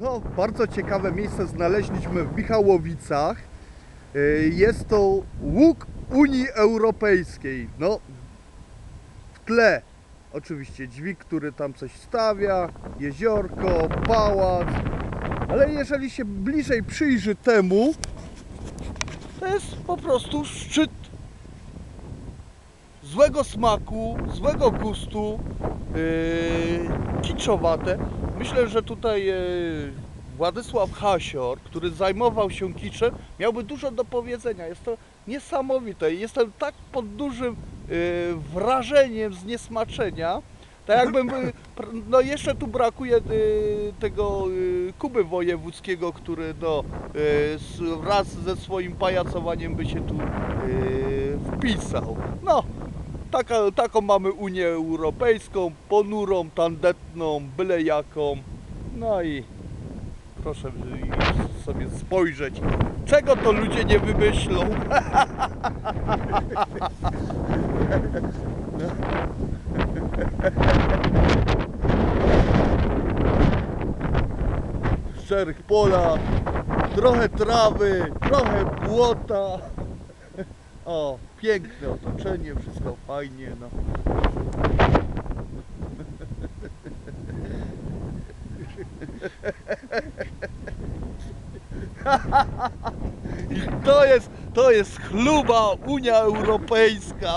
No, bardzo ciekawe miejsce znaleźliśmy w Michałowicach. Y, Jest to łuk Unii Europejskiej. No, w tle oczywiście dźwig, który tam coś stawia, jeziorko, pałac. Ale jeżeli się bliżej przyjrzy temu, to jest po prostu szczyt złego smaku, złego gustu, yy, kiczowate. Myślę, że tutaj yy, Władysław Hasior, który zajmował się kiczem, miałby dużo do powiedzenia. Jest to niesamowite. Jestem tak pod dużym yy, wrażeniem zniesmaczenia. Tak jakbym, pr- no jeszcze tu brakuje tego Kuby Wojewódzkiego, który no, wraz ze swoim pajacowaniem by się tu wpisał. No, Taka, taką mamy Unię Europejską, ponurą, tandetną, byle jaką. No i proszę sobie spojrzeć, czego to ludzie nie wymyślą. W szczerych polach, trochę trawy, trochę błota. O, piękne otoczenie, wszystko fajnie, no. I to jest, to jest chluba Unia Europejska.